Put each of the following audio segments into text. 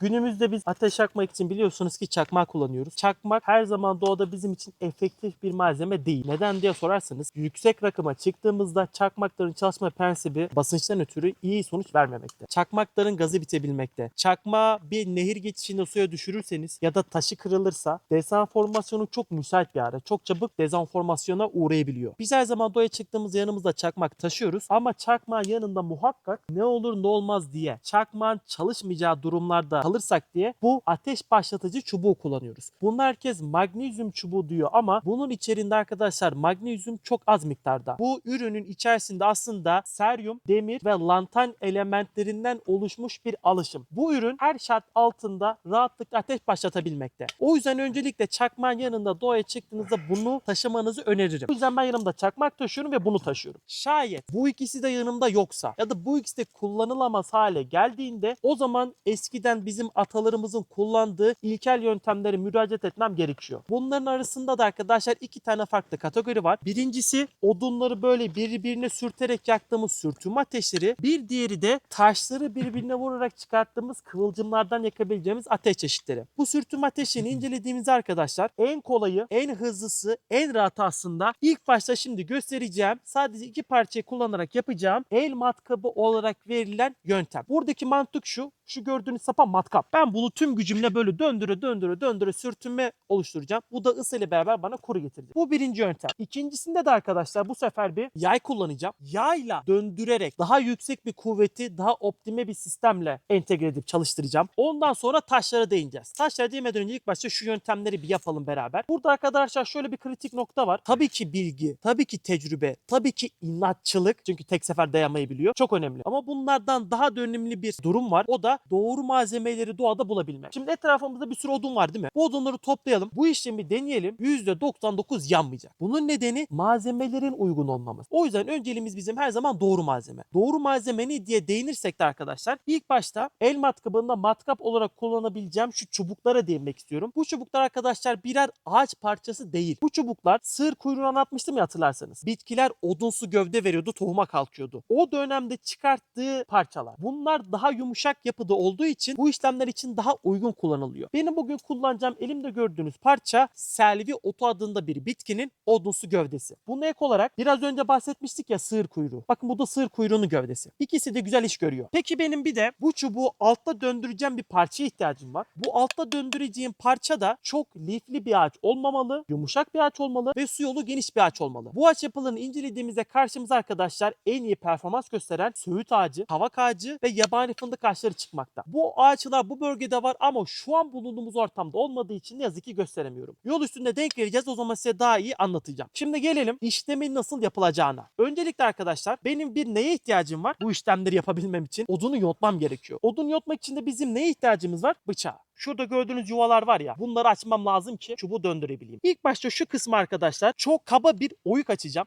Günümüzde biz ateş yakmak için biliyorsunuz ki çakmak kullanıyoruz. Çakmak her zaman doğada bizim için efektif bir malzeme değil. Neden diye sorarsanız yüksek rakıma çıktığımızda çakmakların çalışma prensibi basınçtan ötürü iyi sonuç vermemekte. Çakmakların gazı bitebilmekte. Çakmağı bir nehir geçişinde suya düşürürseniz ya da taşı kırılırsa dezenformasyonu çok müsait bir ara. Çok çabuk dezenformasyona uğrayabiliyor. Biz her zaman doğaya çıktığımız yanımızda çakmak taşıyoruz ama çakmağın yanında muhakkak ne olur ne olmaz diye çakmağın çalışmayacağı durumlarda kalırsak diye bu ateş başlatıcı çubuğu kullanıyoruz. Bunu herkes magnezyum çubuğu diyor ama bunun içerisinde arkadaşlar magnezyum çok az miktarda. Bu ürünün içerisinde aslında seryum, demir ve lantan elementlerinden oluşmuş bir alışım. Bu ürün her şart altında rahatlıkla ateş başlatabilmekte. O yüzden öncelikle çakmağın yanında doğaya çıktığınızda bunu taşımanızı öneririm. O yüzden ben yanımda çakmak taşıyorum ve bunu taşıyorum. Şayet bu ikisi de yanımda yoksa ya da bu ikisi de kullanılamaz hale geldiğinde o zaman eskiden bizim atalarımızın kullandığı ilkel yöntemlere müracaat etmem gerekiyor. Bunların arasında da arkadaşlar iki tane farklı kategori var. Birincisi odunları böyle birbirine sürterek yaktığımız sürtünme ateşleri. Bir diğeri de taşları birbirine vurarak çıkarttığımız kıvılcımlardan yakabileceğimiz ateş çeşitleri. Bu sürtünme ateşini incelediğimizde arkadaşlar en kolayı, en hızlısı, en rahat aslında ilk başta şimdi göstereceğim sadece iki parçayı kullanarak yapacağım el matkabı olarak verilen yöntem. Buradaki mantık şu. Şu gördüğünüz sapa matkap. Ben bunu tüm gücümle böyle döndüre döndüre döndüre sürtünme oluşturacağım. Bu da ısı ile beraber bana kuru getirecek. Bu birinci yöntem. İkincisinde de arkadaşlar bu sefer bir yay kullanacağım. Yayla döndürerek daha yüksek bir kuvveti daha optime bir sistemle entegre edip çalıştıracağım. Ondan sonra taşlara değineceğiz. Taşlara değinmeden önce ilk başta şu yöntemleri bir yapalım beraber. Burada arkadaşlar şöyle bir kritik nokta var. Tabii ki bilgi, tabii ki tecrübe, tabii ki inatçılık. Çünkü tek sefer dayanmayı biliyor. Çok önemli. Ama bunlardan daha da önemli bir durum var. O da doğru malzemeleri doğada bulabilmek. Şimdi etrafımızda bir sürü odun var değil mi? Bu odunları toplayalım. Bu işlemi deneyelim. %99 yanmayacak. Bunun nedeni malzemelerin uygun olmaması. O yüzden önceliğimiz bizim her zaman doğru malzeme. Doğru malzeme ne diye değinirsek de arkadaşlar ilk başta el matkabında matkap olarak kullanabileceğim şu çubuklara değinmek istiyorum. Bu çubuklar arkadaşlar birer ağaç parçası değil. Bu çubuklar sığır kuyruğunu anlatmıştım ya hatırlarsanız. Bitkiler odunsu gövde veriyordu, tohuma kalkıyordu. O dönemde çıkarttığı parçalar. Bunlar daha yumuşak yapıda olduğu için bu işlemler için daha uygun kullanılıyor. Benim bugün kullanacağım elimde gördüğünüz parça selvi otu adında bir bitkinin odunsu gövdesi. Buna ek olarak biraz önce bahsetmiştik ya sığır kuyruğu. Bakın bu da sığır kuyruğunun gövdesi. İkisi de güzel iş görüyor. Peki benim bir de bu çubuğu altta döndüreceğim bir parçaya ihtiyacım var. Bu altta döndüreceğim parça da çok lifli bir ağaç olmamalı, yumuşak bir ağaç olmalı ve su yolu geniş bir ağaç olmalı. Bu ağaç yapılarını incelediğimizde karşımıza arkadaşlar en iyi performans gösteren söğüt ağacı, kavak ağacı ve yabani fındık ağaçları çıkmakta. Bu ağaçlar bu bölgede var ama şu an bulunduğumuz ortamda olmadığı için ne yazık ki gösteremiyorum. Yol üstünde denk geleceğiz o zaman size daha iyi anlatacağım. Şimdi gelelim işlemin nasıl yapılacağına. Öncelikle arkadaşlar benim bir neye ihtiyacım var? Bu işlemleri yapabilmem için odunu yontmam gerekiyor. Odun yontmak için de bizim neye ihtiyacımız var? Bıçağa. Şurada gördüğünüz yuvalar var ya bunları açmam lazım ki çubuğu döndürebileyim. İlk başta şu kısmı arkadaşlar çok kaba bir oyuk açacağım.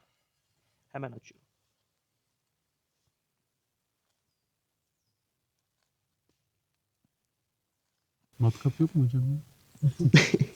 Hemen açıyorum. Matkap yok mu hocam?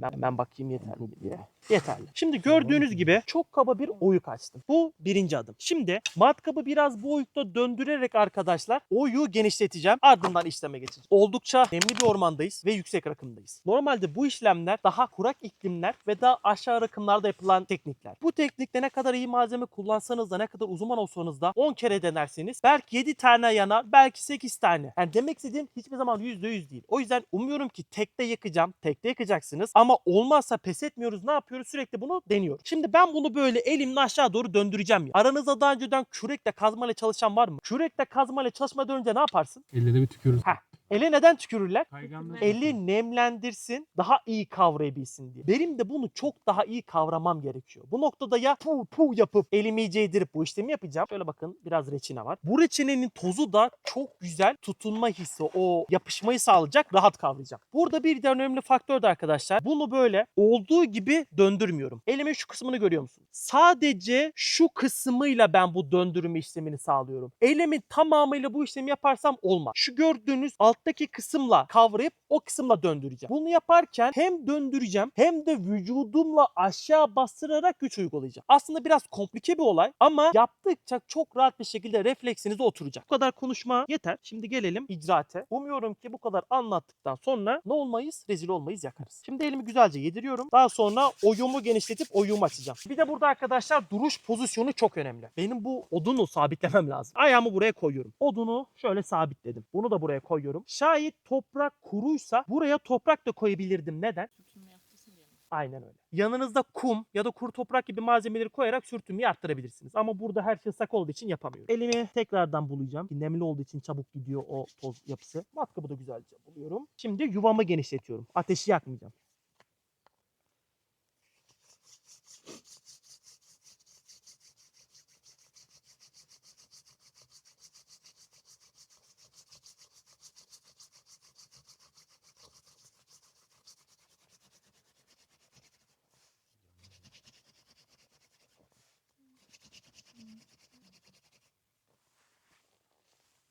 Hemen, hemen bakayım yeterli mi diye. Yeterli. Şimdi gördüğünüz gibi çok kaba bir oyuk açtım. Bu birinci adım. Şimdi matkabı biraz bu oyukta döndürerek arkadaşlar oyuğu genişleteceğim. Ardından işleme geçeceğiz. Oldukça nemli bir ormandayız ve yüksek rakımdayız. Normalde bu işlemler daha kurak iklimler ve daha aşağı rakımlarda yapılan teknikler. Bu teknikte ne kadar iyi malzeme kullansanız da ne kadar uzman olsanız da 10 kere denerseniz belki 7 tane yanar belki 8 tane. Yani demek istediğim hiçbir zaman %100 değil. O yüzden umuyorum ki tekte yakacağım. Tekte yakacaksınız. Ama olmazsa pes etmiyoruz. Ne yapıyoruz? Sürekli bunu deniyoruz. Şimdi ben bunu böyle elimle aşağı doğru döndüreceğim ya. Aranızda daha önceden kürekle kazmayla çalışan var mı? Kürekle kazmayla çalışmadan önce ne yaparsın? Ellerine bir tükürürüz. Ha. Ele neden tükürürler? Kayganlar. Eli nemlendirsin, daha iyi kavrayabilsin diye. Benim de bunu çok daha iyi kavramam gerekiyor. Bu noktada ya pu pu yapıp elimi iyice yedirip bu işlemi yapacağım. Şöyle bakın biraz reçine var. Bu reçinenin tozu da çok güzel tutunma hissi, o yapışmayı sağlayacak, rahat kavrayacak. Burada bir de önemli faktör de arkadaşlar. Bunu böyle olduğu gibi döndürmüyorum. Elimin şu kısmını görüyor musun? Sadece şu kısmıyla ben bu döndürme işlemini sağlıyorum. Elimin tamamıyla bu işlemi yaparsam olmaz. Şu gördüğünüz alt alttaki kısımla kavrayıp o kısımla döndüreceğim. Bunu yaparken hem döndüreceğim hem de vücudumla aşağı bastırarak güç uygulayacağım. Aslında biraz komplike bir olay ama yaptıkça çok rahat bir şekilde refleksinize oturacak. Bu kadar konuşma yeter. Şimdi gelelim icraate. Umuyorum ki bu kadar anlattıktan sonra ne olmayız? Rezil olmayız yakarız. Şimdi elimi güzelce yediriyorum. Daha sonra oyumu genişletip oyumu açacağım. Bir de burada arkadaşlar duruş pozisyonu çok önemli. Benim bu odunu sabitlemem lazım. Ayağımı buraya koyuyorum. Odunu şöyle sabitledim. Bunu da buraya koyuyorum. Şayet toprak kuruysa buraya toprak da koyabilirdim. Neden? Sürtünme yaptırsın diye mi? Aynen öyle. Yanınızda kum ya da kuru toprak gibi malzemeleri koyarak sürtünmeyi arttırabilirsiniz. Ama burada her şey ıslak olduğu için yapamıyorum. Elimi tekrardan bulayacağım. Nemli olduğu için çabuk gidiyor o toz yapısı. Matkabı da güzelce buluyorum. Şimdi yuvamı genişletiyorum. Ateşi yakmayacağım.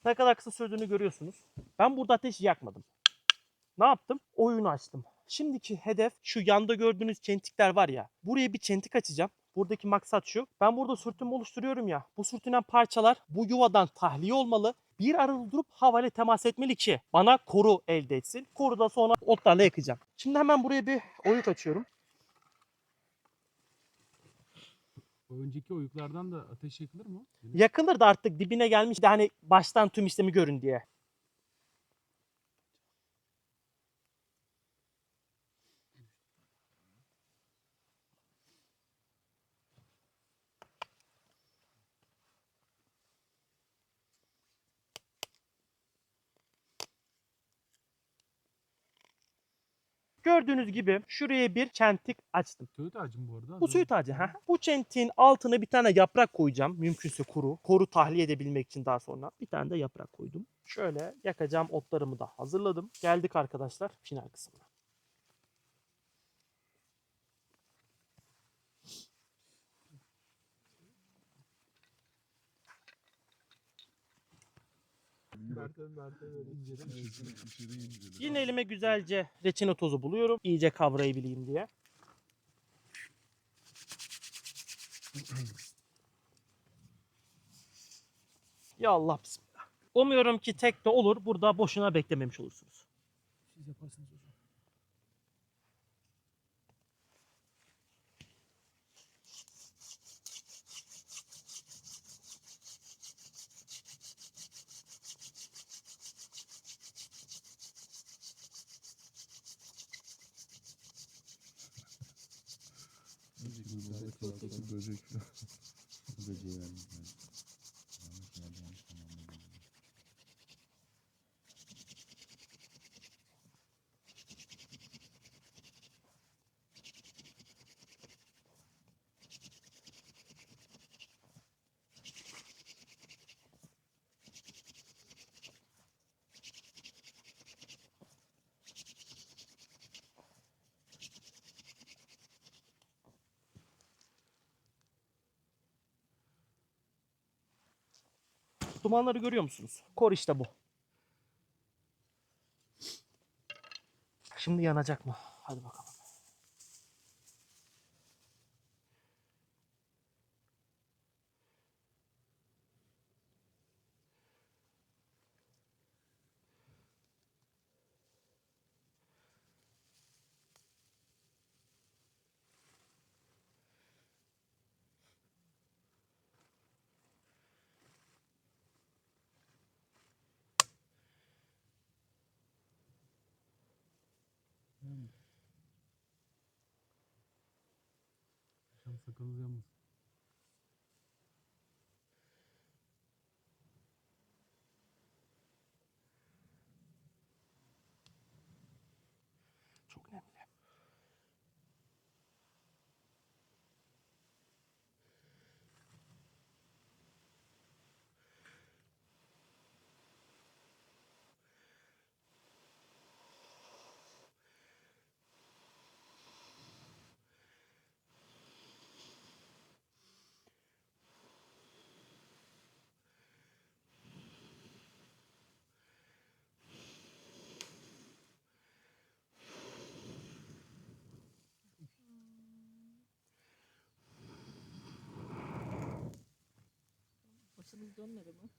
Ne kadar kısa sürdüğünü görüyorsunuz. Ben burada ateşi yakmadım. Ne yaptım? Oyunu açtım. Şimdiki hedef şu yanda gördüğünüz çentikler var ya. Buraya bir çentik açacağım. Buradaki maksat şu. Ben burada sürtünme oluşturuyorum ya. Bu sürtünen parçalar bu yuvadan tahliye olmalı. Bir arada durup havale temas etmeli ki bana koru elde etsin. Koru da sonra otlarla yakacağım. Şimdi hemen buraya bir oyuk açıyorum. O önceki oyuklardan da ateş yakılır mı? Yakılır da artık dibine gelmiş de hani baştan tüm işlemi görün diye. Gördüğünüz gibi şuraya bir çentik açtım. Söğüt ağacı mı bu arada? Bu söğüt ağacı. ha. Bu çentiğin altına bir tane yaprak koyacağım. Mümkünse kuru. Koru tahliye edebilmek için daha sonra. Bir tane de yaprak koydum. Şöyle yakacağım otlarımı da hazırladım. Geldik arkadaşlar final kısmına. Yine elime güzelce reçine tozu buluyorum. İyice kavrayabileyim diye. Ya Allah bismillah. Umuyorum ki tek de olur. Burada boşuna beklememiş olursunuz. Siz yaparsınız Böcek var. Böcek var. Böceği vermişler. Yanlış yerden çıkan. Dumanları görüyor musunuz? Kor işte bu. Şimdi yanacak mı? Hadi bakalım. Akşam sakalınız yanmasın. Dönmedi mi?